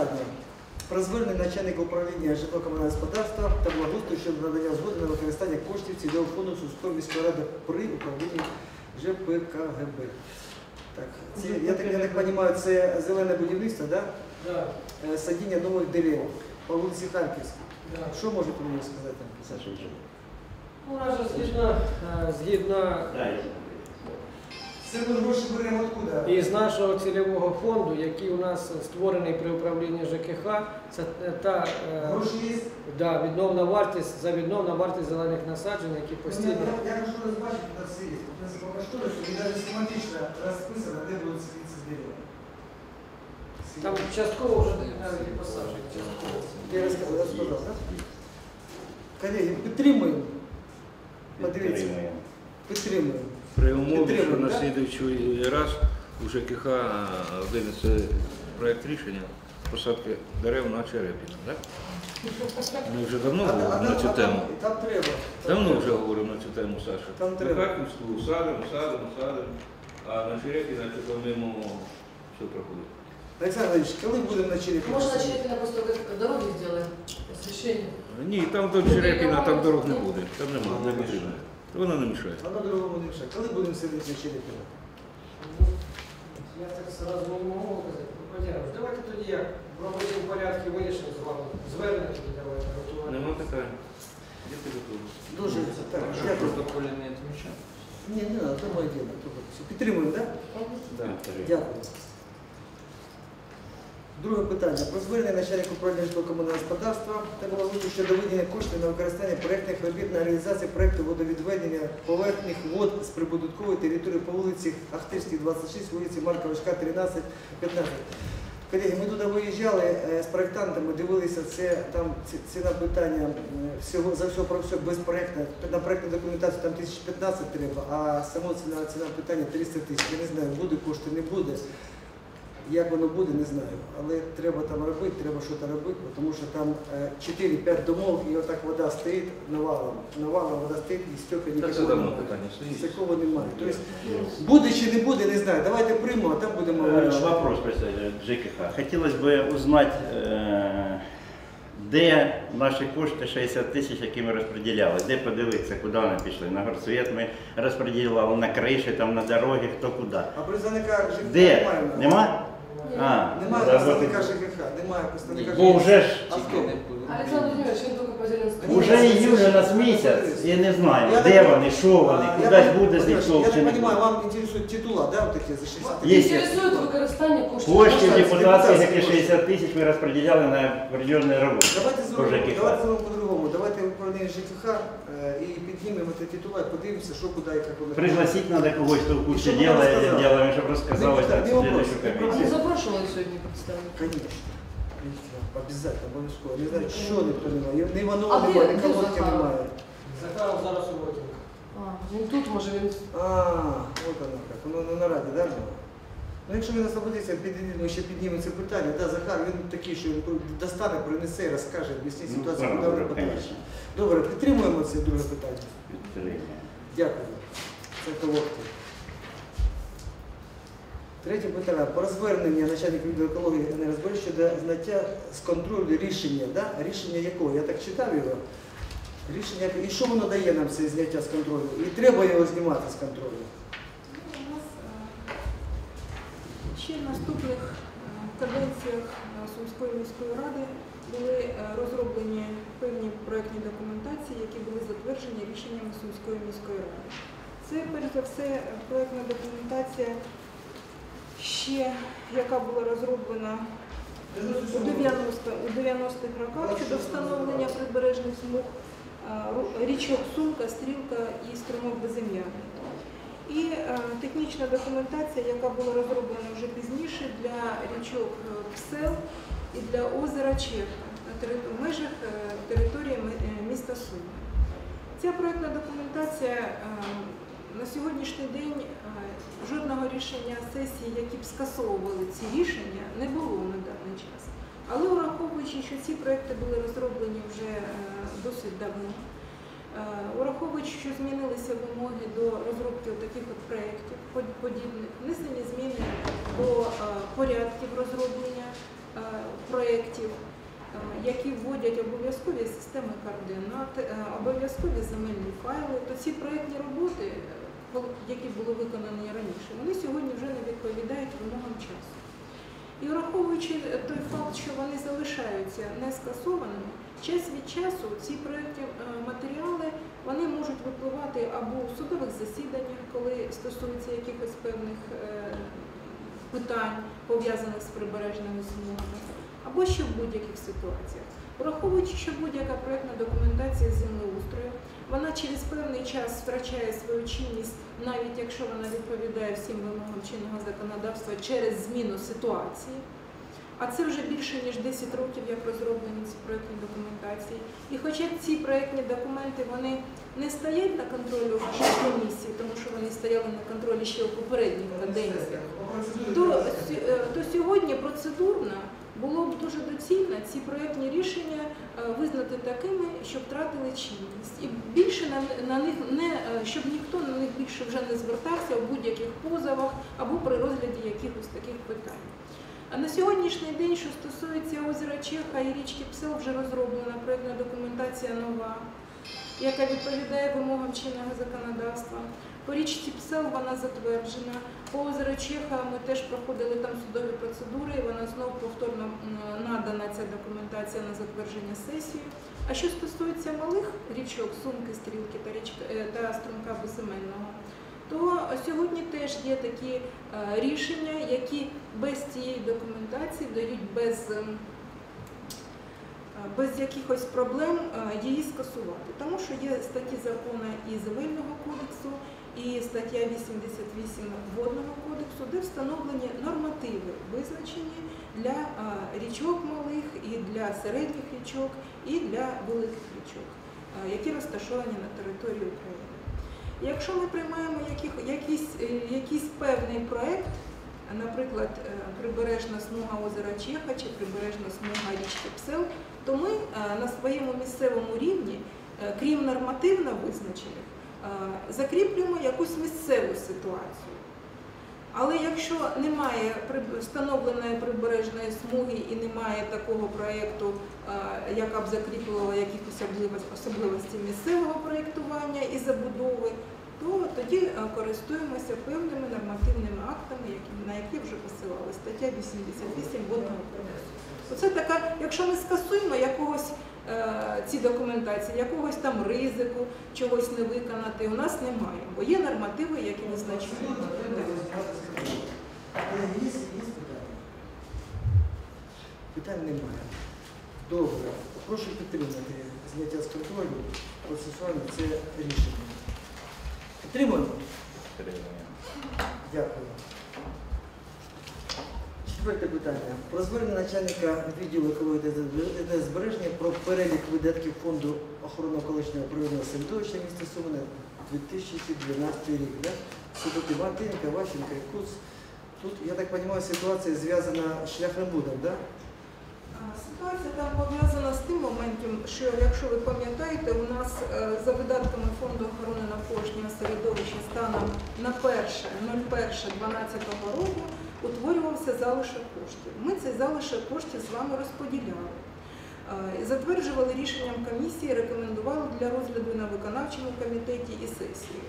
питання. Про звернення начальника управління житлово-комунального господарства та благоустрою щодо надання згоди на використання коштів цільового фонду Сумської міської ради при управлінні ЖПКГБ. Так, це, я так, я так розумію, це зелене будівництво, да? Да, Е, садіння нових дерев по вулиці Харківській. да. Що можете мені сказати? Саша? У нас же згідно, е, згідно Це ми гроші беремо откуда? із нашого цільового фонду, який у нас створений при управлінні ЖКХ, це е, та е, Гроші є? да, відновна вартість за відновна вартість зелених насаджень, які постійно. я, я хочу розбачити на це є. По кошторису і навіть схематично розписано, де будуть сидіти дерева. Там частково вже навіть і посаджені. частково. Я розказав, я сказав, так? Колеги, підтримуємо. Подивіться, Підтримуємо. При умові, що на слідуючий раз у ЖКХ винесе проєкт рішення посадки дерев на Черепіна, так? Ми вже давно говоримо на цю тему. Там, треба. Давно вже говоримо на цю тему, Саша. Там треба. Харківську садимо, садимо, садимо, а на Черепіна чи по-моєму все проходить. Олександр Ильич, коли будемо на черепі? Можно тщательно просто дороги сделаем, освещение. Ні, там до Черепіна там дорог не буде, там немає, не потрібно. Воно не мішає. Одно другому не мішає. Коли будемо сидіти черепі? Ну, Я так сразу не можу казати. Ну, Давайте тоді як в робочому порядку вирішимо з вами. Звернення тоді давайте готувати. Нема питань. Я підготую. Дуже так, Що дякую. протоколі не відмічати? Ні, не треба, то моє діло. Все, Підтримуємо, так? Да. Дякую. Друге питання. Про звернення начальника управління житлово-комунального господарства та благоустрою щодо виділення коштів на використання проєктних робіт на реалізацію проєкту водовідведення поверхних вод з прибудинкової території по вулиці Ахтирській, 26, вулиці Марка Важка, 13, 15. Колеги, ми туди виїжджали е, з проєктантами, дивилися, це там ціна питання всього за все про все безпроєктне. На проєктну документацію там 1015 треба, а само ціна, ціна питання 300 тисяч. Я не знаю, буде кошти, не буде. Як воно буде, не знаю. Але треба там робити, треба щось робити, тому що там е, 4-5 домов і отак вода стоїть навалом. Навалом вода стоїть і це давно немає. Такого немає. Тобто буде чи не буде, не знаю. Давайте приймемо, а там будемо Э, вирішувати. Вопрос, представитель ЖКХ. Хотілося б узнати, е, де наші кошти 60 тисяч, які ми розподіляли, де подивитися, куди вони пішли. На горсвіт ми розподіляли, на криші, там, на дороги, хто куди. А представника ЖКХ немає. Нема? А, Немає представника ЖКХ, немає представника Бо вже ж А хто? Владимирович, он только по Зеленскому. Уже іюль у нас місяць, і не знаємо, Я де так- вони, що вони, А, я кудись так- буде з них Я так чи не розумію, вам інтересують титула, да, вот такі за 60 Є. Интересует використання коштів. Коштів депутатських, які 60 тисяч ми розподіляли на определенні роботи. Давайте зробимо, давайте зробимо по-другому. Давайте управління ЖКХ е, і піднімемо ці титула і подивимося, що куди і як воно. Пригласить надо когось, кто в курсе Чтобы дела он этим рассказал. делом, чтобы рассказал Не- это не в вопрос. следующую Не А ми комиссию. запрошували сьогодні представників. Конечно. Обязательно, обов'язково. Не знаю, що ніхто немає. Ні Іванова А де- немає, ні де Колодки Захаров? немає. Захаров зараз у Ротінка. А, він тут, може він. А, от воно як. Воно на нараді, да? Ну, якщо він освободиться, підійде, ми ще піднімемо це питання. Да, Захар, він такий, що він достане, принесе, розкаже, об'яснить Ну, ситуацію, да, куди добре, подальше. конечно. Добре, підтримуємо це друге питання. Підтримуємо. Дякую. Це колодки. Третє питання. Про звернення начальника відділу екології НРСБ щодо зняття з контролю рішення. Да? Рішення якого? Я так читав його. Рішення, і що воно дає нам це зняття з контролю? І треба його знімати з контролю. У нас е, ще в наступних е, каденціях Сумської міської ради були е, розроблені певні проєктні документації, які були затверджені рішеннями Сумської міської ради. Це, перш за все, проєктна документація, ще, яка була розроблена у 90 у 90-х роках щодо встановлення прибережних смуг е, річок Сумка, Стрілка і Струмок Безім'яний. І е, технічна документація, яка була розроблена вже пізніше для річок е, Псел і для озера Чеха в межах е, території міста Суми. Ця проєктна документація на сьогоднішній день жодного рішення сесії, які б скасовували ці рішення, не було на даний час. Але враховуючи, що ці проекти були розроблені вже досить давно, ураховуючи, що змінилися вимоги до розробки таких от проєктів подібних, внесені зміни до е, порядків розроблення проєктів, е, які вводять обов'язкові системи координат, е, обов'язкові земельні файли, то ці проєктні роботи, е, які були виконані раніше, вони сьогодні вже не відповідають вимогам часу. І враховуючи той факт, що вони залишаються не скасованими, час від часу ці проєктні е, матеріали вони можуть випливати або у судових засіданнях, коли стосуються якихось певних е, питань, пов'язаних з прибережними смугами, або ще в будь-яких ситуаціях. Враховуючи, що будь-яка проєктна документація землеустрою, вона через певний час втрачає свою чинність, навіть якщо вона відповідає всім вимогам чинного законодавства через зміну ситуації. А це вже більше ніж 10 років, як розроблені ці проєктні документації. І хоча ці проєктні документи вони не стоять на контролі комісії, тому що вони стояли на контролі ще у попередніх каденціях, то, е, то сьогодні процедурно було б дуже доцільно ці проєктні рішення е, визнати такими, що втратили чинність. І більше на, на них не е, щоб ніхто на них більше вже не звертався у будь-яких позовах або при розгляді якихось таких питань. А на сьогоднішній день, що стосується озера Чеха і річки Псел, вже розроблена проєктна документація нова, яка відповідає вимогам чинного законодавства. По річці Псел вона затверджена. По озеру Чеха ми теж проходили там судові процедури, і вона знову повторно надана ця документація на затвердження сесії. А що стосується малих річок, Сумки, Стрілки та, річка, е, та струмка Безіменного, то сьогодні теж є такі е, рішення, які без цієї документації дають без, без якихось проблем е, її скасувати. Тому що є статті закону і Земельного кодексу, і стаття 88 Водного кодексу, де встановлені нормативи, визначені для річок малих, і для середніх річок, і для великих річок, які розташовані на території України. Якщо ми приймаємо якийсь, якийсь певний проєкт, наприклад, е, прибережна смуга озера Чеха чи прибережна смуга річки Псел, то ми е, на своєму місцевому рівні, е, крім нормативно визначених, закріплюємо якусь місцеву ситуацію. Але якщо немає встановленої прибережної смуги і немає такого проєкту, е, яка б закріплювала якісь особливості, особливості місцевого проєктування і забудови, то тоді е, користуємося певними нормативними актами, на які вже посилали стаття 88 водного кодексу. Оце така, якщо ми скасуємо якогось е, ці документації, якогось там ризику, чогось не виконати, у нас немає, бо є нормативи, які визначають. Є, є питання? Питань немає. Добре. Прошу підтримати зняття з контролю процесуально це рішення. Підтримуємо? Дякую. Четверте питання. Про звернення начальника відділу екології та збереження про перелік видатків фонду охорони колишнього природного середовища міста Суми на 2012 рік. Да? Судоти Мартинка, Ващенка Куц. Тут, я так розумію, ситуація зв'язана з шляхом-будом, да? Ситуація там пов'язана з тим моментом, що якщо ви пам'ятаєте, у нас е, за видатками фонду охорони навколишнього середовища станом на 1.01.12 року утворювався залишок коштів. Ми цей залишок коштів з вами розподіляли. Е, Затверджували рішенням комісії, рекомендували для розгляду на виконавчому комітеті і сесії.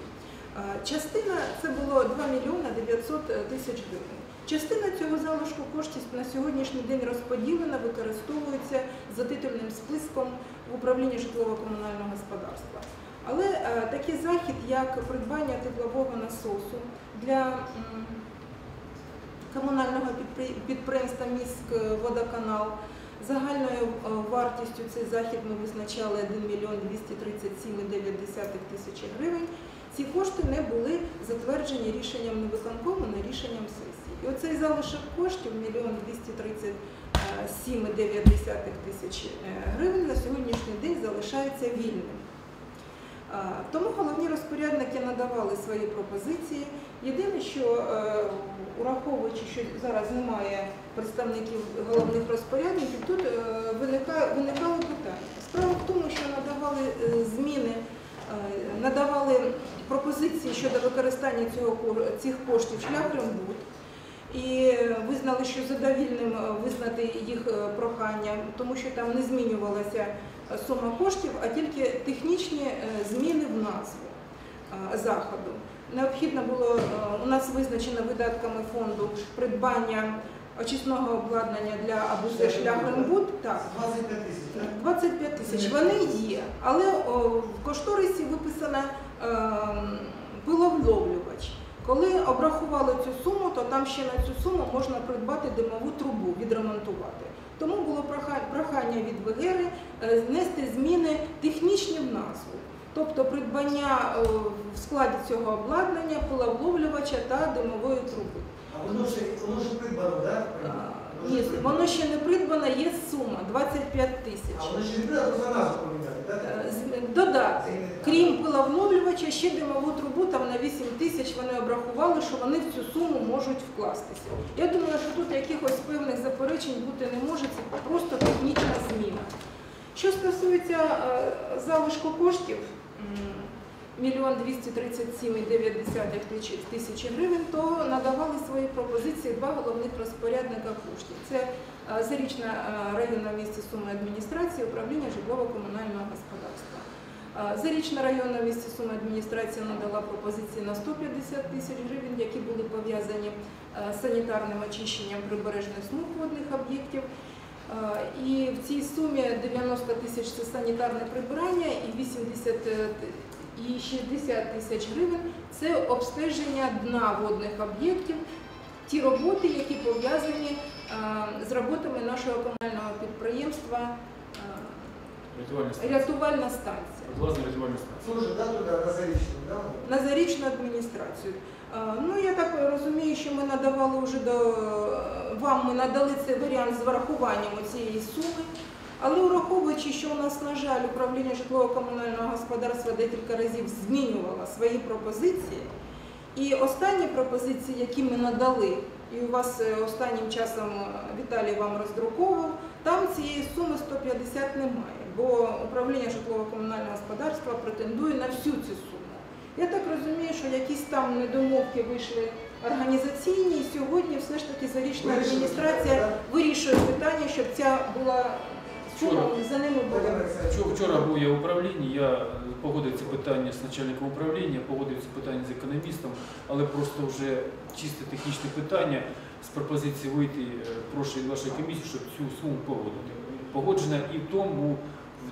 Е, Частина це було 2 мільйони 900 тисяч гривень. Частина цього залишку коштів на сьогоднішній день розподілена, використовується за титульним списком в управлінні житлово-комунального господарства. Але е, такий захід, як придбання теплового насосу для комунального підпри- підприємства «Міськводоканал», загальною е, вартістю цей захід ми визначали 1 мільйон 237,9 тисячі гривень. Ці кошти не були затверджені рішенням не виконкому, не рішенням сесії. І оцей залишок коштів 1 мільйон 237,9 тисячі е, гривень на сьогоднішній день залишається вільним. Тому головні розпорядники надавали свої пропозиції. Єдине, що е, ураховуючи, що зараз немає представників головних розпорядників, тут е, виникало питання. Справа в тому, що надавали е, зміни, надавали пропозиції щодо використання цих коштів шлях рембуд. і визнали, що задовільним визнати їх прохання, тому що там не змінювалася сума коштів, а тільки технічні зміни в назву е, заходу. Необхідно було, е, у нас визначено видатками фонду придбання очисного обладнання для АБЗ Шляхрембуд. Так, 25 тисяч, так? 25 тисяч. Вони є, але в кошторисі виписано ем, пиловловлювач. Коли обрахували цю суму, то там ще на цю суму можна придбати димову трубу, відремонтувати. Тому було прохання від ВГРи е, внести зміни технічні в назву. Тобто придбання е, в складі цього обладнання пиловловлювача та димової труби. А воно ж воно ж придбано, так? Ні, воно ще не придбано, є сума 25 тисяч. А воно ще не придбано, просто назву поміняти, так? Е, Додати, крім пиловловлювача, ще димову трубу там на 8 тисяч вони обрахували, що вони в цю суму можуть вкластися. Я думаю, що тут якихось певних заперечень бути не може, це просто технічна зміна. Що стосується е, залишку коштів, мільйон 237,9 тисячі гривень, то надавали свої пропозиції два головних розпорядника коштів. Це е, Зарічна е, районна в місті Суми адміністрація, управління житлово-комунального господарства. Е, Зарічна районна в місті Суми адміністрація надала пропозиції на 150 тисяч гривень, які були пов'язані з санітарним очищенням прибережних смуг водних об'єктів. Е, І в цій сумі 90 тисяч це санітарне прибирання і 80 і 60 тисяч гривень це обстеження дна водних об'єктів, ті роботи, які пов'язані е, з роботами нашого комунального підприємства е, Рятувальна станція. рятувальна станція. Власне, рятувальна станція. Вже да, туди, на зарічну, да? на зарічну адміністрацію. Е, Ну, я так розумію, що ми надавали вже до вам, ми надали цей варіант з врахуванням цієї суми. Але враховуючи, що у нас, на жаль, управління житлово-комунального господарства декілька разів змінювало свої пропозиції, і останні пропозиції, які ми надали, і у вас е, останнім часом Віталій вам роздруковував, там цієї суми 150 немає, бо управління житлово-комунального господарства претендує на всю цю суму. Я так розумію, що якісь там недомовки вийшли організаційні, і сьогодні все ж таки зарічна адміністрація вирішує питання, щоб ця була сума за ними була. Вчора, вчора був я в управлінні, я погодив це питання з начальником управління, погодив це питання з економістом, але просто вже чисто технічне питання з пропозиції вийти е, прошу від вашої комісії, щоб цю суму погодити. Погоджена і в тому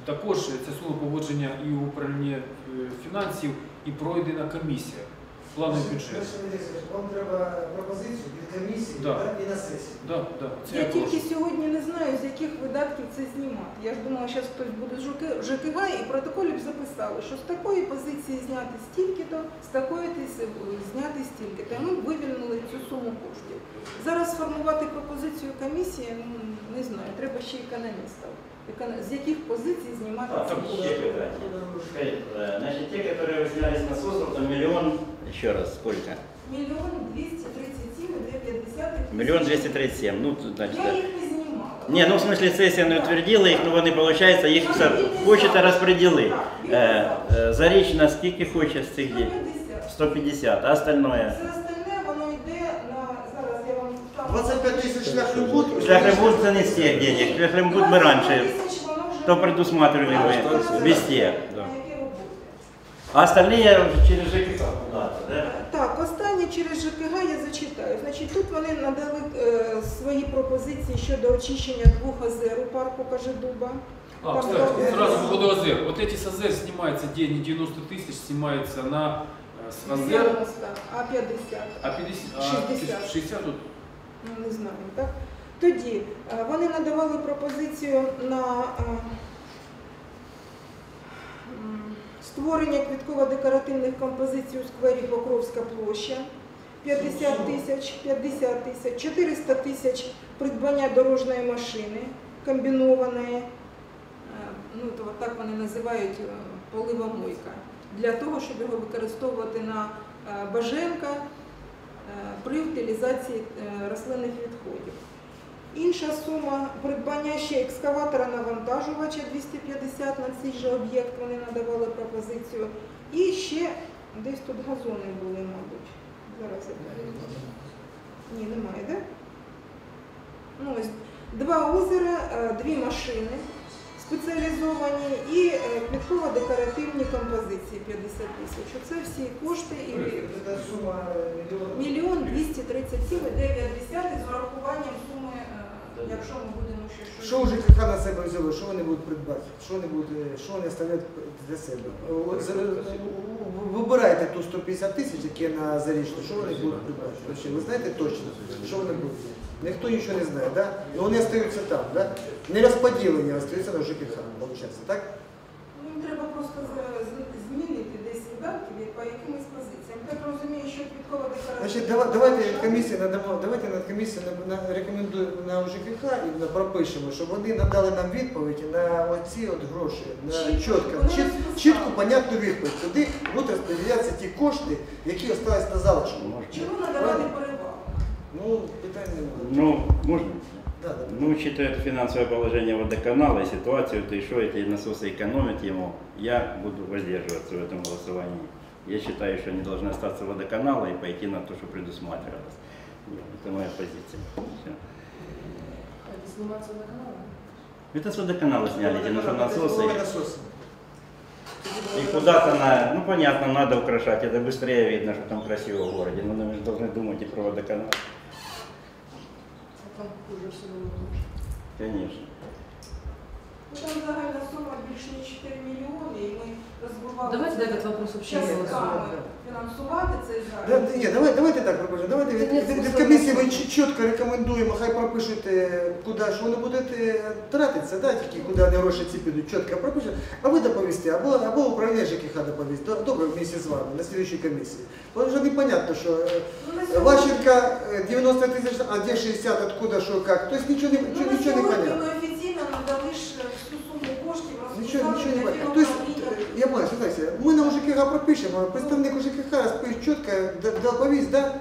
також ця сума погодження і у управління е, фінансів, і пройдена комісія. Плановий бюджет. Вам треба пропозицію від комісії Да. і на сесії. Да, да, це Я я прошу. тільки сьогодні не знаю, з яких видатків це знімати. Я ж думала, що хтось буде з ЖКГ і протоколі б записали, що з такої позиції зняти стільки-то, з такої ти- зняти стільки-то. Ми вивільнили цю суму коштів. Зараз сформувати пропозицію комісії, ну не знаю, треба ще економіста. З яких позицій знімати А, ці там ще питання. Скажіть, е, Значит, те, которые снялись на СОСом, то миллион, еще раз, сколько? Мільйон 237,9 Миллион двести тридцать семь. Ну, тут, значит, Я їх не знімала. Не, ну в смысле сесія не утвердила їх, ну вони, виходить, їх все хочете розподіли. Е, е, Зарічна скільки хоче з цих дій? 150. 150, а остальное? Все остальне воно йде на зараз я вам 25 тисяч шляхрембуд. Шляхрембуд це не з тих денег. Шляхрембуд ми раніше, 25 тисяч воно вже- то предусматривали Так, ми воно везде. на які роботи. А остальные вже через ЖКХ куда-то, да? Так, останнє через ЖКГ я зачитаю. Значить, тут вони надали е, свої пропозиції щодо очищення двох озер у парку Кажедуба. А, Там кстати, добре. сразу по поводу озер. Вот эти с озер снимается деньги 90 тысяч, снимается на э, с озер, 90, а 50. а 50, а 60. 60 тут. Ну, не знаю, так? Тоді е, вони надавали пропозицію на е, створення квітково-декоративних композицій у сквері Покровська площа. 50 тисяч, 50 тисяч, 400 тисяч придбання дорожньої машини комбінованої, е, ну то так вони називають поливомойка, для того, щоб його використовувати на Баженка, при утилізації рослинних відходів. Інша сума придбання ще екскаватора навантажувача 250 на цей же об'єкт вони надавали пропозицію. І ще десь тут газони були, мабуть. Зараз я перевірю. Ні, немає, так? Ну, ось два озера, е, дві машини спеціалізовані і е, квітково-декоративні композиції 50 тисяч. Оце всі кошти і Це сума мільйон. мільйон 237,9 з урахуванням суми, е, якщо ми будемо ще щось. Що вже ЖКХ на себе взяло, що вони будуть придбати, що вони будуть, е, що вони оставляють для себе. От за- Вибирайте ту 150 тисяч, які на зарічну, що вони будуть придбати. Вообще, ви знаєте точно, що вони будуть? Ніхто нічого не знає, да? Ну вони остаються там, да? Не розподілені, а остаються на ЖКХ, виходить, так? Ну, Їм треба просто з- змінити десь видатки по якимось позиціям. Так розумію, що квіткова декоративна. Значить, дава- давайте комісії надамо, давайте на комісії на, на, рекомендуємо на ЖКХ і на, пропишемо, щоб вони надали нам відповідь на оці от гроші, на Чітко, чітко, вони чіт, розписали. чітку, понятну відповідь. Туди будуть розподілятися ті кошти, які остались на залишку. Можна? Чому надавати перевагу? Ну, питань немає. Ну, можно? Да, да. Ну, учитывая это финансовое положение водоканала и ситуацию, то и что эти насосы экономят ему, я буду воздерживаться в этом голосовании. Я считаю, что они должны остаться водоканала и пойти на то, что предусматривалось. Это моя позиция. Всё. Это сниматься на канал? Это с водоканала сняли эти наши насосы. И куда-то на, ну понятно, надо украшать, это быстрее видно, что там красиво в городе, но мы же должны думать и про водоканал. А там хуже всего. Конечно. Ну, там загальна сума більше ніж 4 мільйони, і ми розбивали Давайте це этот вопрос вообще частками голосуем. фінансувати цей Да, ні, давай, давайте так пропишемо. Давайте від, від, від комісії ми чіт- чітко рекомендуємо, хай пропишуть, е, куди що вони будуть е, тратитися, да, тільки куди вони гроші ці підуть, чітко пропишуть, а ви доповісти, або, або управління ЖКХ доповість. До- Добре, вместе з вами, на слідчій комісії. Бо вже непонятно, що е, Ну, на сьогодні- Ващенка е, 90 тисяч, а де 60, откуда, що, як. Тобто нічого не, Ну, нічого, на нічого не сьогодні понятно. ми офіційно надали ж всю суму коштів, Нічого, розписали нічого не для понятно. Тобто, фінуправління. я бачу, знаєте, ми на ЖКХ пропишемо, представник ЖКХ розпише чітко, д- доповість, да?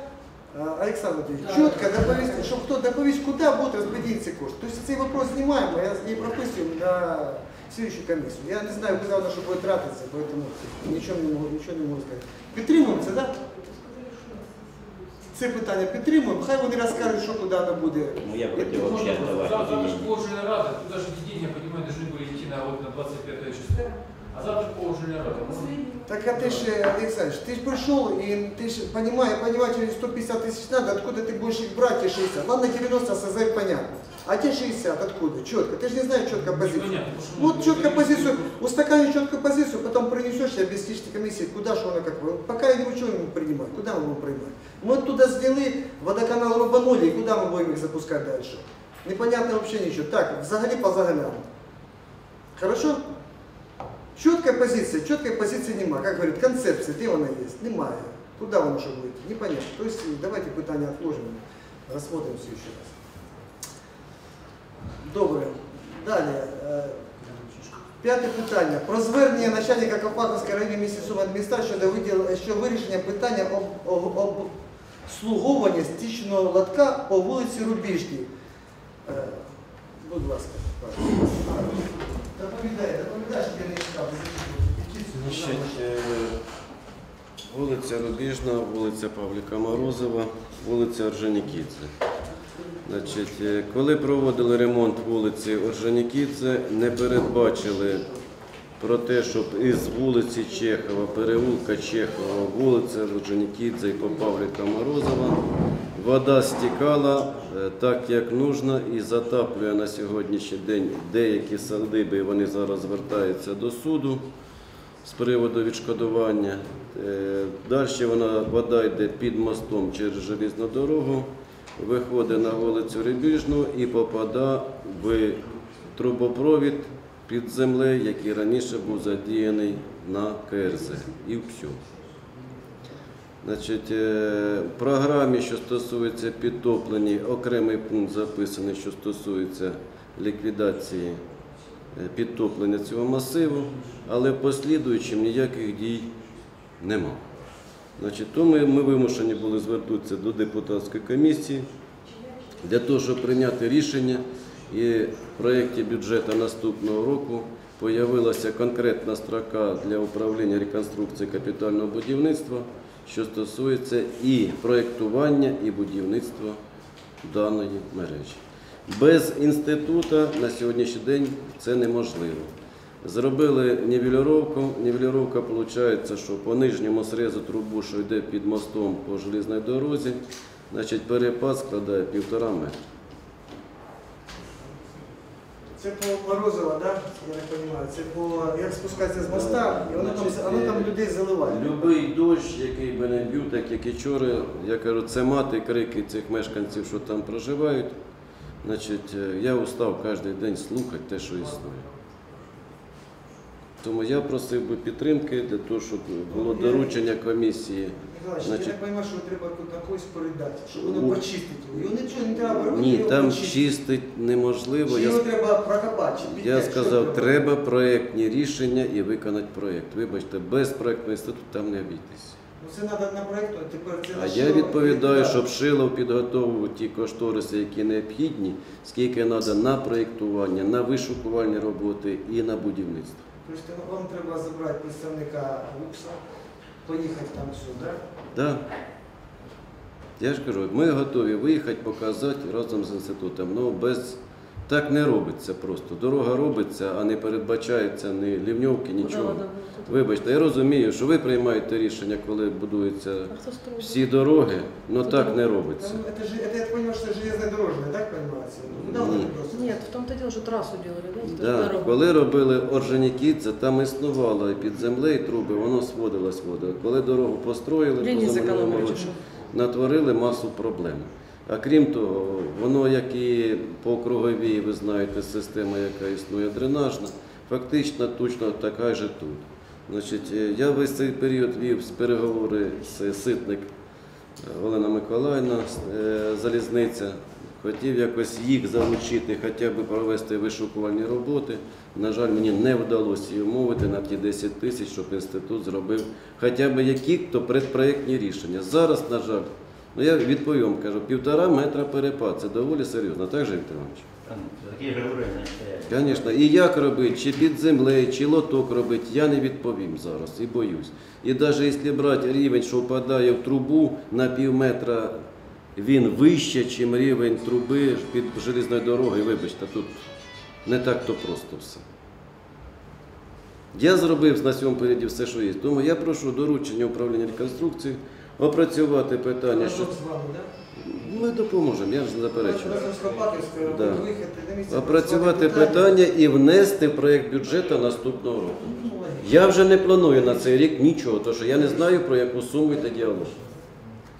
А, Олександр Анатолійович, Да. чітко доповість, щоб хто доповість, куди будуть розподілити ці кошти. Тобто цей вопрос знімаємо, я і прописуємо на слідчу комісію. Я не знаю, куди воно що буде тратитися, тому нічого не можу, нічого не можу сказати. Підтримуємо це, так? Да? Це питання підтримуємо, хай вони розкажуть, що куди воно буде. Ну, я против вообще отдавать Завтра эти же деньги. положенная рада, туда же эти деньги, я понимаю, должны были идти на, вот, на 25 число. А завтра Последній. Так а ты же, Александр, ты же пришел и ты же понимаешь, понимаешь, через 150 тысяч надо, откуда ты будешь их брать, те 60. Ладно, 90 СЗР понятно. А те 60 откуда? Четко. Ты же не знаешь четко позицию. Что Вот четко позицию, устаканишь четкую позицию, потом принесешь и объяснишь комиссии, куда что она как. Пока я не буду принимать. Куда мы будем принимать? Мы туда сделали, водоканал рубанули, и куда мы будем их запускать дальше? Непонятно вообще ничего. Так, взагалі по загалям. Хорошо? Четкая позиция, четкой позиции нема. Как говорит, концепции, где она есть? Немає. Куда воно що буде? Непонятно. То есть давайте питання отложим, рассмотрим все еще раз. Добре. Далі. Е, П'яте питання. Про звернення начальника Копаковської районної місті Суми адміністрації щодо виділ- щодо вирішення питання об, об, обслуговування стічного лотка по вулиці Рубіжній. Е, Будь ласка. Доповідай, доповідай, щоб я не читав. Значить, е, вулиця Рубіжна, вулиця Павліка Морозова, вулиця Орджонікідзе. Значить, е, коли проводили ремонт вулиці Орджонікідзе, не передбачили про те, щоб із вулиці Чехова, переулка Чехова, вулиця Орджонікідзе і Павліка Морозова вода стікала е, так, як нужно, і затаплює на сьогоднішній день деякі садиби, і вони зараз звертаються до суду з приводу відшкодування. Е, Далі вона вода йде під мостом через желізну дорогу, виходить на вулицю Рибіжну і попадає в трубопровід під землею, який раніше був задіяний на КРЗ. І все. Значить, е, в програмі, що стосується підтоплення, окремий пункт записаний, що стосується ліквідації е, підтоплення цього масиву, але послідуючим ніяких дій нема. Значить, тому ми вимушені були звернутися до депутатської комісії для того, щоб прийняти рішення. І проєкті бюджету наступного року появилася конкретна строка для управління реконструкції капітального будівництва, що стосується і проєктування, і будівництва даної мережі. Без інституту на сьогоднішній день це неможливо. Зробили нівелюровку. Нівелюровка виходить, що по нижньому срезу трубу, що йде під мостом по железній дорозі, значить перепад складає півтора метра. Це по Морозова, да? я так розумію. Це по як спускатися з моста, і воно там, воно там е, людей заливає. Любий дощ, який би не б'ю, так як і вчора, я кажу, це мати крики цих мешканців, що там проживають. Значить, е, я устав кожен день слухати те, що існує. Тому я просив би підтримки для того, щоб було доручення комісії. Миколаївич, Значить- я так розумію, що треба на когось передати, щоб воно У- почистити. Його нічого не треба робити, Ні, його там почистити. чистить неможливо. Чи Я, його треба прокопати, чи я підняти? Що сказав, треба проєктні рішення і виконати проєкт. Вибачте, без проєктного інституту там не обійтись. Ну це треба на проєкту, а тепер це А на я що відповідаю, щоб Шилов підготовив ті кошториси, які необхідні, скільки треба на проєктування, на вишукувальні роботи і на будівництво. Тобто вам треба забрати представника ГУКСа, поїхати там сюди. Да. Я ж кажу, ми готові виїхати, показати разом з інститутом. але без... Так не робиться просто. Дорога робиться, а не передбачається ні лівньовки, нічого. Вибачте, я розумію, що ви приймаєте рішення, коли будуються всі дороги, але так не робиться. Там, это же, это, я так понимаю, что железнодорожная, так понимаете? Ну, да, вот Ні. это просто. Нет, в том-то дело, что трассу делали, да? Да, Дорогу. коли робили Орджонікідзе, там існувало під землею труби, воно сводилось вода. Коли дорогу построїли, Деньги позаминулому зекономили. році, натворили масу проблем. А крім того, воно, як і по круговій, ви знаєте, система, яка існує дренажна, фактично точно така ж тут. Значить, е, я весь цей період вів з переговори з ситник е, Олена Миколаївна, е, залізниця. Хотів якось їх залучити, хоча б провести вишукувальні роботи. На жаль, мені не вдалося її умовити на ті 10 тисяч, щоб інститут зробив хоча б які-то предпроєктні рішення. Зараз, на жаль, ну я відповім, кажу, півтора метра перепад. Це доволі серйозно. Так же, Віктор Іванович? Такі ж стоять. Звісно, і як робити, чи під землею, чи лоток робити, я не відповім зараз і боюсь. І навіть якщо брати рівень, що впадає в трубу на пів метра, він вище, ніж рівень труби під железною дорогою, вибачте, тут не так то просто все. Я зробив на цьому періоді все, що є. Тому я прошу доручення управління реконструкції опрацювати питання, що Разом з вами, да? ми допоможемо, я ж не заперечую. Да. Опрацювати питання і внести в проєкт бюджету наступного року. Я вже не планую на цей рік нічого, тому що я не знаю про яку суму йде діалог.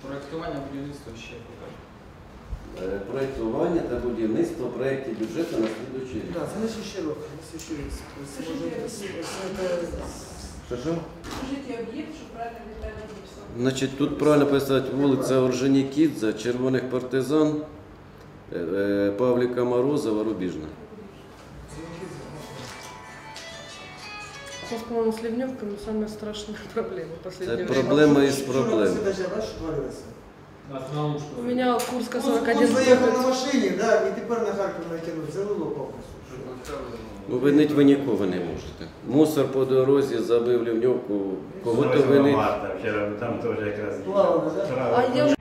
Проектування будівництва ще покажемо. Е, Проєктування та будівництво в проєкті бюджету на слідуючий рік. Да, це не ще рок, це ще рік. Що що? Скажіть об'єкт, щоб правильно відповідати написати. Значить, тут правильно писати вулиця Орджонікідзе, Червоних партизан, е, е, Павліка Морозова, Рубіжна. Сейчас, по-моему, с ливневками самая страшная проблема последнее Це время. проблема із проблем. да, що? У меня Курска Он 41 заїхав на стоит. машині, да, і тепер на Харків накинув, залило повністю. Ну, винить ви нікого не можете. Мусор по дорозі забив лівньовку. Кого то 8 винить? марта, вчора там теж якраз. А я